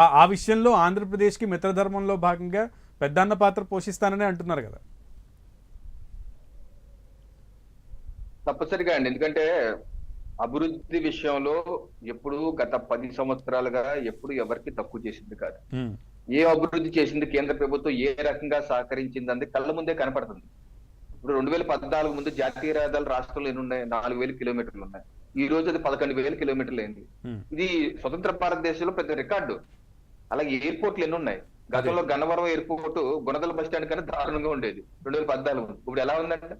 ఆ- విషయంలో ఆంధ్రప్రదేశ్కి మిత్రధర్మంలో భాగంగా పెద్దన్న పాత్ర పోషిస్తానని అంటున్నారు కదా. తప్పనిసరిగా అండి. ఎందుకంటే అభివృద్ధి విషయంలో ఎప్పుడు గత పది సంవత్సరాలుగా ఎప్పుడు ఎవరికి తక్కువ చేసింది కాదు. ఏ అభివృద్ధి చేసింది కేంద్ర ప్రభుత్వం ఏ రకంగా సహకరించింది అనేది కళ్ళ ముందే కనపడుతుంది. ఇప్పుడు రెండు వేల పద్నాలుగు ముందు జాతీయ రహదారులు రాష్ట్రంలో ఎన్ని ఉన్నాయి? నాలుగు వేల కిలోమీటర్లు ఉన్నాయి. ఈ రోజు అది పదకొండు వేల కిలోమీటర్లు అయింది. ఇది స్వతంత్ర భారతదేశంలో పెద్ద రికార్డు. అలాగే ఎయిర్పోర్ట్లు ఎన్ని ఉన్నాయి? గతంలో Gannavaram airport Gunadala bus stand కన్నా దారుణంగా ఉండేది. రెండు వేల పద్నాలుగు. ఇప్పుడు ఎలా ఉందంటే?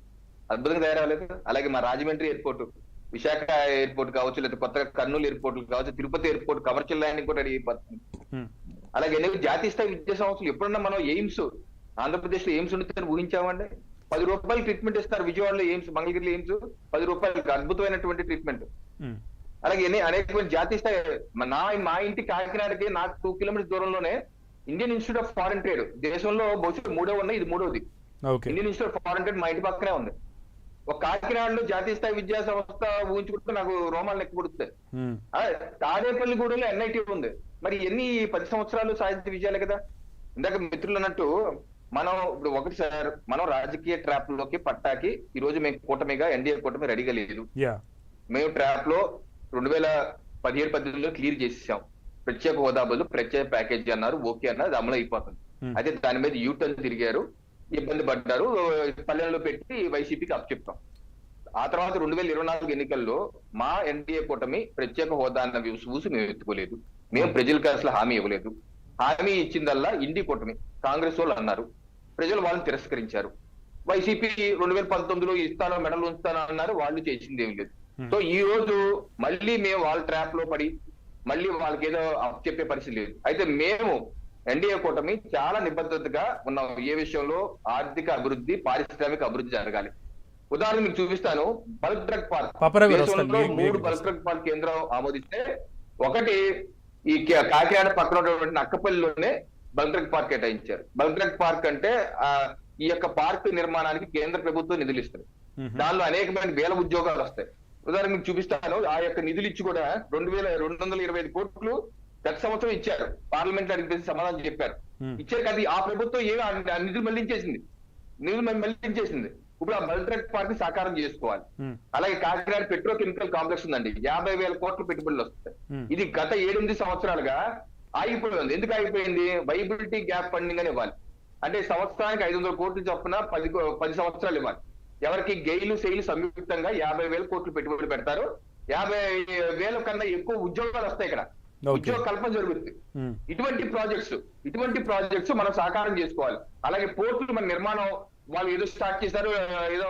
అద్భుతంగా తయారవలేదు అలాగే మా రాజమండ్రి ఎయిర్పోర్ట్ విశాఖ ఎయిర్పోర్ట్ కావచ్చు లేదా కొత్తగా కర్నూలు ఎయిర్పోర్ట్ కావచ్చు తిరుపతి ఎయిర్పోర్ట్ కమర్షియల్ ల్యాండింగ్ కూడా రెడీ అయిపోతుంది అలాగే ఎన్ని జాతీయ స్థాయి విద్యా సంస్థలు. ఎప్పుడన్నా మనం ఎయిమ్స్ ఆంధ్రప్రదేశ్లో ఎయిమ్స్ ఉంటుందని ఊహించామండి. పది రూపాయలు ట్రీట్మెంట్ ఇస్తారు. విజయవాడలో ఎయిమ్స్ మంగళగిరిలో ఎయిమ్స్ పది రూపాయలకి అద్భుతమైనటువంటి ట్రీట్మెంట్. అలాగే ఎన్ని అనేకమైన జాతీయ స్థాయి నా మా ఇంటి కాకినాడకి నాకు టూ కిలోమీటర్స్ దూరంలోనే Indian Institute of Foreign Trade దేశంలో బహుశా మూడో ఉన్నాయి ఇది మూడోది. Indian Institute of Foreign Trade మా ఇంటి పక్కనే ఉంది. ఒక కాకినాడలో జాతీయ స్థాయి విద్యా సంస్థ ఊహించుకుంటే నాకు రోమాలు ఉమ్, తాడేపల్లిగూడెంలో ఎన్ఐటి ఉంది. మరి ఎన్ని పది సంవత్సరాలు సాధించిన విజయాలే కదా? ఇందాక మిత్రులు అన్నట్టు మనం ఇప్పుడు ఒకటి సార్ మనం రాజకీయ ట్రాప్లోకి పట్టాకి ఈ రోజు మేము కూటమిగా ఎన్డీఏ కూటమి రెడీగా లేదు. మేము ట్రాప్లో రెండు వేల పదిహేడు పద్దెనిమిదిలో క్లియర్ చేసేసాం. ప్రత్యేక హోదా బదులు ప్రత్యేక ప్యాకేజీ అన్నారు ఓకే అన్నారు అమలు అయిపోతుంది. అయితే దాని మీద యూటర్న్ తిరిగారు ఇబ్బంది పడ్డారు పల్లెల్లో పెట్టి వైసీపీకి అప్పచెప్తాం ఆ తర్వాత రెండు వేల ఇరవై నాలుగు ఎన్నికల్లో మా ఎన్డీఏ కూటమి ప్రత్యేక హోదా అన్న ఊసు మేము ఎత్తుకోలేదు. మేము ప్రజలకు అసలు హామీ ఇవ్వలేదు. హామీ ఇచ్చిందల్లా ఇండి కూటమి కాంగ్రెస్ వాళ్ళు అన్నారు. ప్రజలు వాళ్ళని తిరస్కరించారు. వైసీపీ రెండు వేల పంతొమ్మిదిలో ఇస్తానో మెడలు ఉంచుతానో అన్నారు వాళ్ళు చేసింది ఏమి లేదు. సో ఈ రోజు మళ్ళీ మేము వాళ్ళ ట్రాప్లో పడి మళ్ళీ వాళ్ళకి ఏదో చెప్పే పరిస్థితి లేదు. అయితే మేము ఎన్డీఏ కూటమి చాలా నిబద్ధతగా ఉన్నాం. ఏ విషయంలో? ఆర్థిక అభివృద్ధి పారిశ్రామిక అభివృద్ధి జరగాలి. ఉదాహరణ మీకు చూపిస్తాను. Bulk drug park. మూడు బల్క్ డ్రగ్ పార్క్ కేంద్రం ఆమోదిస్తే ఒకటి ఈ కాకినాడ పక్కన ఉన్నటువంటి నక్కపల్లిలోనే బల్క్ డ్రగ్ పార్క్ కేటాయించారు. బల్క్ డ్రగ్ పార్క్ అంటే ఆ ఈ యొక్క పార్క్ నిర్మాణానికి కేంద్ర ప్రభుత్వం నిధులు ఇస్తుంది. దానిలో అనేకమైన వేల ఉద్యోగాలు వస్తాయి. ఉదాహరణ మీకు చూపిస్తాను. ఆ యొక్క నిధులు ఇచ్చి కూడా రెండు వేల రెండు వందల ఇరవై ఐదు కోట్లు గత సంవత్సరం ఇచ్చారు. పార్లమెంట్ అడిగి తెలిసి సమాధానం చెప్పారు. ఇచ్చారు కదా ఆ ప్రభుత్వం ఏమి ఆ- నిధులు మళ్ళించేసింది? నిధులు మళ్ళించేసింది. ఇప్పుడు ఆ బల్ట్రక్ పార్క్ సాకారం చేసుకోవాలి. అలాగే కాకినాడ పెట్రోకెమికల్ కాంప్లెక్స్ ఉందండి. యాభై వేల కోట్ల పెట్టుబడులు వస్తాయి. ఇది గత ఏడెనిమిది సంవత్సరాలుగా ఆగిపోయింది ఎందుకు ఆగిపోయింది? వైబిలిటీ గ్యాప్ ఫండింగ్ అని ఇవ్వాలి. అంటే సంవత్సరానికి ఐదు వందల కోట్లు చొప్పున పది పది సంవత్సరాలు ఇవ్వాలి. ఎవరికి గెయిలు సెయిలు సంయుక్తంగా యాభై వేల కోట్లు పెట్టుబడి పెడతారు. యాభై వేల కన్నా ఎక్కువ ఉద్యోగాలు వస్తాయి ఇక్కడ. ఉద్యోగ కల్పన జరుగుతుంది. ఇటువంటి ప్రాజెక్ట్స్ ఇటువంటి ప్రాజెక్ట్స్ మనం సాకారం చేసుకోవాలి. అలాగే పోర్టులు మన నిర్మాణం వాళ్ళు ఏదో స్టార్ట్ చేశారు ఏదో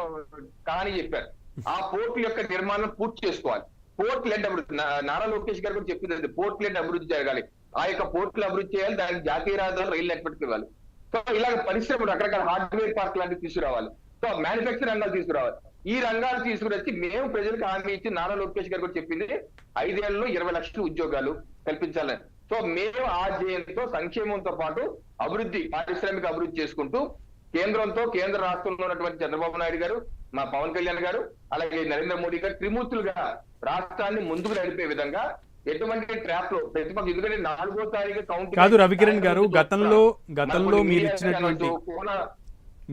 కానీ చెప్పారు. ఆ పోర్టు యొక్క నిర్మాణం పూర్తి చేసుకోవాలి. పోర్ట్ లెడ్ అభివృద్ధి నారా లోకేష్ గారు కూడా చెప్పింది పోర్ట్ లెడ్ అభివృద్ధి జరగాలి. ఆ యొక్క పోర్టులు అభివృద్ధి చేయాలి దానికి జాతీయ రహదారులు రైలు నెట్వర్క్ ఇవ్వాలి సో ఇలాగ పరిశ్రమలు రకరకాల హార్డ్వేర్ పార్క్ లాంటివి తీసుకురావాలి. సో మ్యానుఫాక్చరింగ్ రంగాలు తీసుకురావాలి. ఈ రంగాలు తీసుకురొచ్చి మేము ప్రజలకు హామీ ఇచ్చి నారా లోకేష్ గారు కూడా చెప్పింది ఐదేళ్ళలో ఇరవై లక్షల ఉద్యోగాలు కల్పించాలని. సో మేము ఆ ధ్యేయంతో సంక్షేమంతో పాటు అభివృద్ధి పారిశ్రామిక అభివృద్ధి చేసుకుంటూ కేంద్రంతో కేంద్ర రాష్ట్రంలో ఉన్నటువంటి చంద్రబాబు నాయుడు గారు మా పవన్ కళ్యాణ్ గారు అలాగే నరేంద్ర మోడీ గారు త్రిమూర్తులుగా రాష్ట్రాన్ని ముందుకు నడిపే విధంగా ఎటువంటి ట్రాప్లో ప్రతిపక్ష ఎందుకంటే నాలుగో తారీఖు కౌంట్ కాదు రవికిరణ్ గారు గతంలో గతంలో మీరు ఇచ్చినటువంటి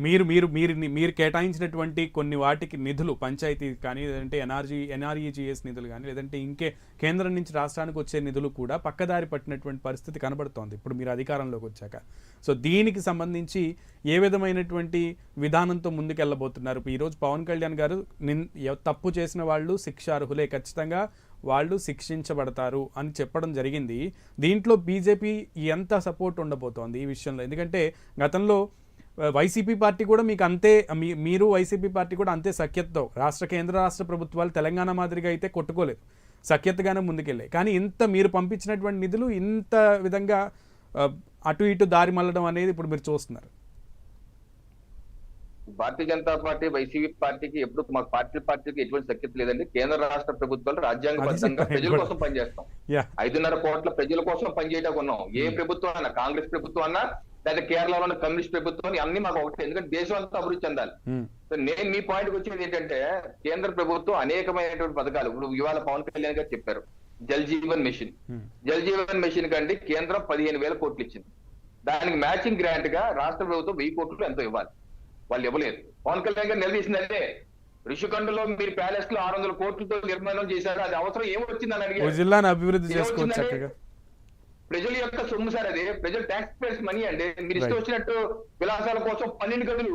మీరు మీరు మీరు మీరు కేటాయించినటువంటి కొన్ని వాటికి నిధులు పంచాయతీ కానీ లేదంటే ఎన్ఆర్జీ ఎన్ఆర్ఈజిఎస్ నిధులు కానీ లేదంటే ఇంకే కేంద్రం నుంచి రాష్ట్రానికి వచ్చే నిధులు కూడా పక్కదారి పట్టినటువంటి పరిస్థితి కనబడుతోంది. ఇప్పుడు మీరు అధికారంలోకి వచ్చాక. సో దీనికి సంబంధించి ఏ విధమైనటువంటి విధానంతో ముందుకెళ్ళబోతున్నారు? ఇప్పుడు ఈరోజు పవన్ కళ్యాణ్ గారు నిన్ తప్పు చేసిన వాళ్ళు శిక్షార్హులే ఖచ్చితంగా వాళ్ళు శిక్షించబడతారు అని చెప్పడం జరిగింది. దీంట్లో బీజేపీ ఎంత సపోర్ట్ ఉండబోతోంది ఈ విషయంలో? ఎందుకంటే గతంలో వైసీపీ పార్టీ కూడా మీకు అంతే మీరు వైసీపీ పార్టీ కూడా అంతే సఖ్యతతో రాష్ట్ర కేంద్ర రాష్ట్ర ప్రభుత్వాలు తెలంగాణ మాదిరిగా అయితే కొట్టుకోలేదు. సఖ్యతగానే ముందుకెళ్ళాయి. కానీ ఇంత మీరు పంపించినటువంటి నిధులు ఇంత విధంగా అటు ఇటు దారి మళ్ళడం అనేది ఇప్పుడు మీరు చూస్తున్నారు. భారతీయ జనతా పార్టీ వైసీపీ పార్టీకి ఎప్పుడు మా పార్టీ పార్టీకి ఎటువంటి శక్తి లేదండి. కేంద్ర రాష్ట్ర ప్రభుత్వాలు రాజ్యాంగబద్ధంగా ప్రజల. కోసం పనిచేస్తాం. ఐదున్నర కోట్ల ప్రజల కోసం పనిచేయడానికి ఉన్నాం ఏ ప్రభుత్వం అన్నా కాంగ్రెస్ ప్రభుత్వం అన్నా లేదా కేరళలో ఉన్న కమ్యూనిస్ట్ ప్రభుత్వం అన్ని మాకు ఒకటి. ఎందుకంటే దేశం అంతా అభివృద్ధి చెందాలి. నేను మీ పాయింట్ వచ్చేది ఏంటంటే కేంద్ర ప్రభుత్వం అనేకమైనటువంటి పథకాలు ఇప్పుడు ఇవాళ పవన్ కళ్యాణ్ గారు చెప్పారు జల్ జీవన్ మిషన్. జల్ జీవన్ మిషన్ కంటే కేంద్రం పదిహేను వేల కోట్లు ఇచ్చింది. దానికి మ్యాచింగ్ గ్రాంట్గా రాష్ట్ర ప్రభుత్వం వెయ్యి కోట్లు ఎంతో ఇవ్వాలి. వాళ్ళు ఇవ్వలేదు. పవన్ కళ్యాణ్ గారు నిలదీసిందంటే ఋషికొండలో మీరు ప్యాలెస్లో ఆరు వందల కోట్లతో నిర్మాణం చేశారు అది అవసరం ఏమొచ్చిందని ఓ అడిగారు జిల్లాను అభివృద్ధి చేసుకోవచ్చు ప్రజల యొక్క సొమ్ము సార్ అది. ప్రజలు ట్యాక్స్ పేర్స్ మనీ అండి. మీరు ఇష్టం. వచ్చినట్టు విలాసాల కోసం పన్నెండు గదులు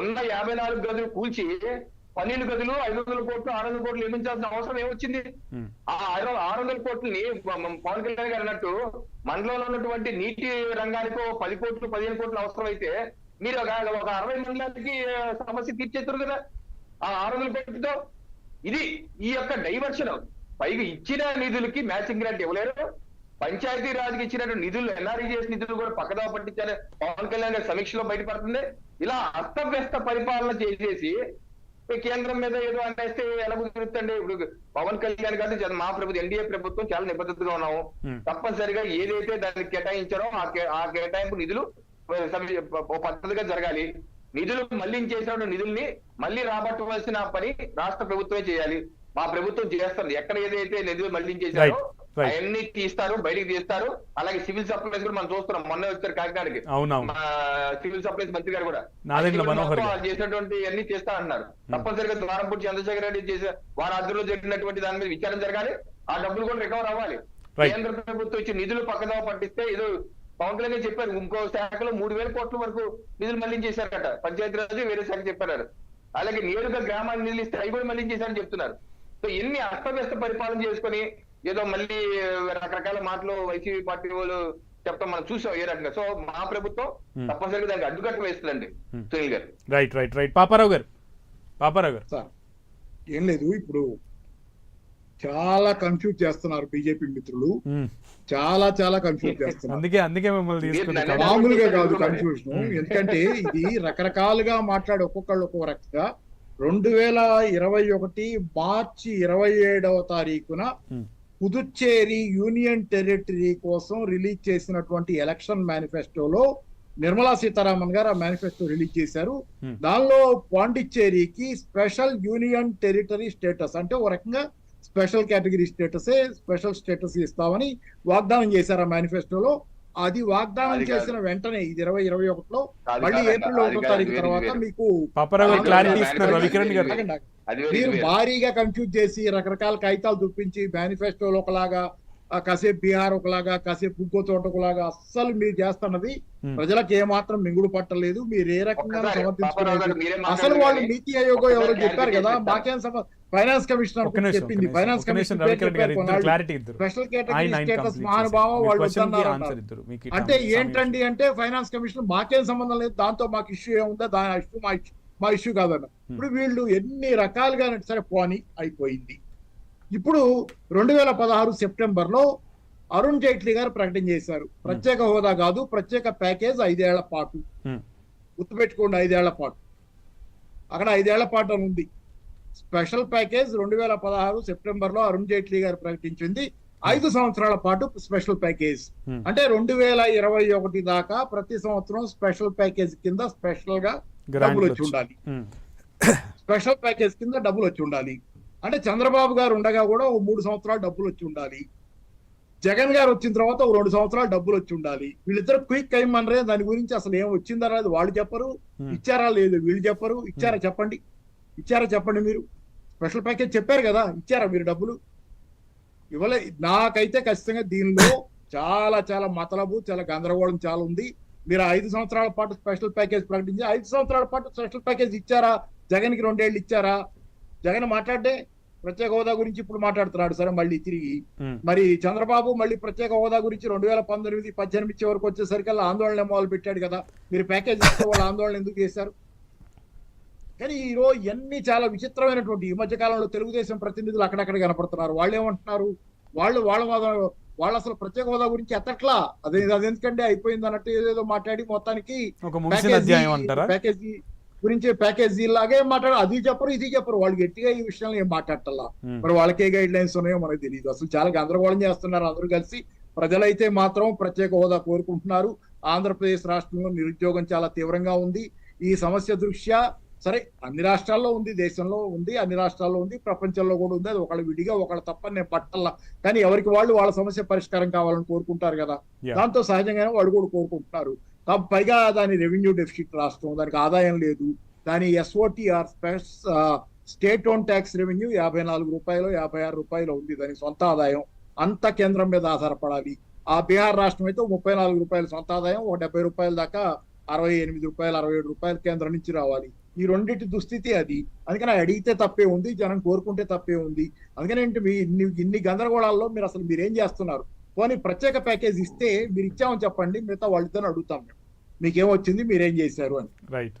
ఉన్న యాభై నాలుగు గదులు కూల్చి పన్నెండు గదులు ఐదు వందల కోట్లు ఆరు వందల కోట్లు నిర్మించాల్సిన అవసరం ఏమొచ్చింది? ఉమ్, ఆ ఆరు ఆరు వందల కోట్లని పవన్ కళ్యాణ్ గారు అన్నట్టు మండలంలో ఉన్నటువంటి నీటి రంగానికి పది కోట్లు పదిహేను కోట్లు అవసరం అయితే మీరు ఒక ఒక అరవై మండలానికి సమస్య తీర్చేస్తారు కదా. ఆ ఆరు వందల కోట్లతో ఇది ఈ యొక్క డైవర్షన్. పైగా ఇచ్చిన నిధులకి మ్యాచింగ్ గ్రాంట్ ఇవ్వలేరు. పంచాయతీ రాజ్కి ఇచ్చినట్టు నిధులు ఎన్ఆర్ఈజీఎస్ నిధులు కూడా పక్కదా పట్టించారు పవన్ కళ్యాణ్ గారి సమీక్షలో బయటపడుతుంది. ఇలా అస్తవ్యస్త పరిపాలన చేసేసి కేంద్రం మీద ఏదో అనేస్తే ఎలా కుదురుతండి ఇప్పుడు పవన్ కళ్యాణ్ గారు మా ప్రభుత్వం ఎన్డీఏ ప్రభుత్వం చాలా నిబద్ధతగా ఉన్నాము. తప్పనిసరిగా ఏదైతే దానికి కేటాయించారో ఆ కే- ఆ కేటాయింపు నిధులు పద్ధతిగా జరగాలి. నిధులు మళ్ళించేసిన నిధుల్ని మళ్ళీ రాబట్టవలసిన పని రాష్ట్ర ప్రభుత్వమే చేయాలి. మా ప్రభుత్వం చేస్తుంది. ఎక్కడ ఏదైతే నిధులు మళ్ళించేశారో Right. అవన్నీ తీస్తారు బయటికి తీస్తారు. అలాగే సివిల్ సప్లైస్ కూడా మనం చూస్తున్నాం. మొన్న వచ్చారు కాకినాడకి. సివిల్ సప్లైస్ మంత్రి గారు కూడా. వాళ్ళు చేసినటువంటి అన్ని చేస్తా అన్నారు. తప్పనిసరిగా ద్వారంపూడి చంద్రశేఖర రెడ్డి చేసే వారి ఆధ్వర్యంలో జరిగినటువంటి దాని మీద విచారణ జరగాలి. ఆ డబ్బులు కూడా రికవర్ అవ్వాలి. కేంద్ర ప్రభుత్వం ఇచ్చి నిధులు పక్కదో పట్టిస్తే ఏదో పవన్ కళ్యాణ్ చెప్పారు ఇంకో శాఖలో మూడు వేల కోట్ల వరకు నిధులు మళ్ళించేశారట. పంచాయతీరాజ్ వేరే శాఖ చెప్పారు అలాగే నేరుగా గ్రామానికి నిధులు ఇస్తే అవి కూడా మళ్ళించేశారని చెప్తున్నారు. సో ఎన్ని అస్తవ్యస్త పరిపాలన చేసుకొని ఏదో మళ్ళీ రకరకాల మాటలు వైసీపీ పార్టీ వాళ్ళు చెప్తాం మనం చూసాం ఏ రకంగా సో మా ప్రభుత్వం Hmm. తప్పనిసరిగా దానికి అడ్డుకట్ట వేస్తుందండి Hmm. సునీల్ గారు రైట్ రైట్ రైట్ పాపారావు గారు పాపారావు గారు సార్ ఏం లేదు ఇప్పుడు చాలా కన్ఫ్యూజ్ చేస్తున్నారు బీజేపీ మిత్రులు ఉమ్, చాలా చాలా కన్ఫ్యూజ్ చేస్తున్నారు అందుకే అందుకే మిమ్మల్ని. మామూలుగా కాదు కన్ఫ్యూజన్ Hmm. ఎందుకంటే ఇది రకరకాలుగా మాట్లాడి ఒక్కొక్కళ్ళు ఒక్కొక్క రకంగా రెండు వేల ఇరవై ఒకటి మార్చి ఇరవై ఏడవ తారీఖున Hmm. పుదుచ్చేరి యూనియన్ టెరిటరీ కోసం రిలీజ్ చేసినటువంటి ఎలక్షన్ మేనిఫెస్టోలో నిర్మలా సీతారామన్ గారు ఆ మేనిఫెస్టో రిలీజ్ చేశారు Hmm. దానిలో పాండిచ్చేరికి స్పెషల్ యూనియన్ టెరిటరీ స్టేటస్ అంటే ఒక రకంగా special category status special status ఇస్తామని వాగ్దానం చేశారు ఆ మేనిఫెస్టోలో అది వాగ్దానం. చేసిన వెంటనే ఇది ఇరవై ఇరవై ఒకటిలో మళ్ళీ ఏప్రిల్ ఒకటో తారీఖు తర్వాత. మీకు మీరు. భారీగా కన్ఫ్యూజ్ చేసి రకరకాల కాగితాలు చూపించి మేనిఫెస్టోలో ఒకలాగా కాసేపు బీహార్ ఒకలాగా కాసేపు ఇంకో చోట ఒకలాగా అస్సలు మీరు చేస్తున్నది. ప్రజలకు ఏమాత్రం మింగుడు పట్టలేదు. మీరు ఏ రకంగా సమర్థించుకోలేదు మీరే అసలు వాళ్ళు నీతి ఆయోగ్ ఎవరో చెప్పారు కదా మాకేం సమ- ఫైనాన్స్ కమిషనర్ చెప్పింది. ఫైనాన్స్ ఇద్దరు స్పెషల్ కేటగిరీ స్టేటస్ మహానుభావం. వాళ్ళు అంటే ఏంటండి అంటే ఫైనాన్స్ కమిషన్ మాకేం సంబంధం లేదు దాంతో మాకు ఇష్యూ ఏముందో దాని ఇష్యూ మా ఇష్యూ మా ఇష్యూ కాదన్న. ఇప్పుడు వీళ్ళు ఎన్ని రకాలుగా సరే పోని అయిపోయింది. ఇప్పుడు రెండు వేల పదహారు సెప్టెంబర్లో అరుణ్ జైట్లీ గారు ప్రకటన చేశారు. ప్రత్యేక హోదా కాదు ప్రత్యేక ప్యాకేజ్ ఐదేళ్ళ పాటు. Hmm. గుర్తుపెట్టుకోండి ఐదేళ్ళ పాటు. అక్కడ ఐదేళ్ళ పాటు అని ఉంది. స్పెషల్ ప్యాకేజ్ రెండు వేల పదహారు సెప్టెంబర్లో అరుణ్ జైట్లీ గారు ప్రకటించింది. ఐదు సంవత్సరాల పాటు స్పెషల్ ప్యాకేజ్. Hmm. అంటే రెండు వేల ఇరవై ఒకటి దాకా ప్రతి సంవత్సరం స్పెషల్ ప్యాకేజ్ కింద స్పెషల్గా డబ్బులు వచ్చి. ఉండాలి. స్పెషల్ ప్యాకేజ్ కింద డబ్బులు వచ్చి ఉండాలి. అంటే చంద్రబాబు గారు ఉండగా కూడా ఓ మూడు సంవత్సరాలు డబ్బులు వచ్చి ఉండాలి. జగన్ గారు వచ్చిన తర్వాత ఓ రెండు సంవత్సరాలు డబ్బులు వచ్చి ఉండాలి. వీళ్ళిద్దరు క్విక్ అయ్యమనరే దాని గురించి అసలు ఏం వచ్చిందా రాదు. వాళ్ళు చెప్పరు Hmm. ఇచ్చారా లేదు వీళ్ళు చెప్పరు. ఇచ్చారా చెప్పండి. ఇచ్చారా చెప్పండి మీరు. స్పెషల్ ప్యాకేజ్ చెప్పారు కదా ఇచ్చారా మీరు డబ్బులు ఇవ్వలే. నాకైతే ఖచ్చితంగా దీనిలో చాలా చాలా మతలబు చాలా గందరగోళం చాలా ఉంది. మీరు ఐదు సంవత్సరాల పాటు స్పెషల్ ప్యాకేజ్ ప్రకటించి ఐదు సంవత్సరాల పాటు స్పెషల్ ప్యాకేజ్ ఇచ్చారా? జగన్కి రెండేళ్ళు ఇచ్చారా? జగన్ మాట్లాడే ప్రత్యేక హోదా గురించి ఇప్పుడు మాట్లాడుతున్నాడు. సరే మళ్ళీ తిరిగి. మరి చంద్రబాబు మళ్ళీ ప్రత్యేక హోదా గురించి రెండు వేల పంతొమ్మిది పద్దెనిమిది చివరికి వచ్చేసరికల్లా ఆందోళన మొదలు పెట్టాడు కదా. మీరు ప్యాకేజ్ ఇస్తే వాళ్ళు ఆందోళన ఎందుకు చేశారు? కానీ ఈ రోజు ఇవన్నీ చాలా విచిత్రమైనటువంటి ఈ మధ్య కాలంలో తెలుగుదేశం ప్రతినిధులు అక్కడక్కడ కనపడుతున్నారు. వాళ్ళు ఏమంటున్నారు? వాళ్ళు వాళ్ళ వాళ్ళు అసలు ప్రత్యేక హోదా గురించి ఎత్తట్లా? అదే అది ఎందుకంటే అయిపోయింది అన్నట్టు ఏదేదో మాట్లాడి మొత్తానికి ప్యాకేజీ గురించి ప్యాకేజీ లాగే మాట్లాడు అది చెప్పరు ఇది చెప్పరు. వాళ్ళు గట్టిగా ఈ విషయంలో ఏం మాట్లాడటల్లా మరి వాళ్ళకే గైడ్ లైన్స్ ఉన్నాయో మనకు తెలియదు అసలు చాలా గందరగోళం చేస్తున్నారు అందరూ కలిసి. ప్రజలైతే మాత్రం ప్రత్యేక హోదా కోరుకుంటున్నారు. ఆంధ్రప్రదేశ్ రాష్ట్రంలో నిరుద్యోగం చాలా తీవ్రంగా ఉంది. ఈ సమస్య దృష్ట్యా సరే అన్ని రాష్ట్రాల్లో ఉంది దేశంలో ఉంది అన్ని రాష్ట్రాల్లో ఉంది ప్రపంచంలో కూడా ఉంది. అది ఒకళ్ళు విడిగా ఒకళ్ళు తప్ప నేను పట్టల్లా. కానీ ఎవరికి వాళ్ళు వాళ్ళ సమస్య పరిష్కారం కావాలని కోరుకుంటారు కదా. దాంతో సహజంగానే వాళ్ళు కూడా కోరుకుంటున్నారు. పైగా దాని రెవెన్యూ డెఫిసిట్ రాష్ట్రం దానికి ఆదాయం లేదు. దాని SOTR state own tax revenue యాభై నాలుగు రూపాయలు యాభై ఆరు రూపాయలు ఉంది దాని సొంత ఆదాయం. అంత కేంద్రం మీద ఆధారపడాలి. ఆ బీహార్ రాష్ట్రం అయితే ముప్పై నాలుగు రూపాయలు సొంత ఆదాయం ఒక డెబ్బై రూపాయల దాకా అరవై ఎనిమిది రూపాయలు అరవై ఏడు రూపాయలు కేంద్రం నుంచి రావాలి. ఈ రెండింటి దుస్థితి అది. అందుకని అడిగితే తప్పే ఉంది జనం కోరుకుంటే తప్పే ఉంది. అందుకని ఏంటి మీ ఇన్ని ఇన్ని గందరగోళాల్లో మీరు అసలు మీరు ఏం చేస్తున్నారు? పోనీ ప్రత్యేక ప్యాకేజ్ ఇస్తే మీరు ఇచ్చామని చెప్పండి మిగతా వాళ్ళతో అడుగుతాం మేము. మీకేం వచ్చింది మీరేం చేశారు అని. రైట్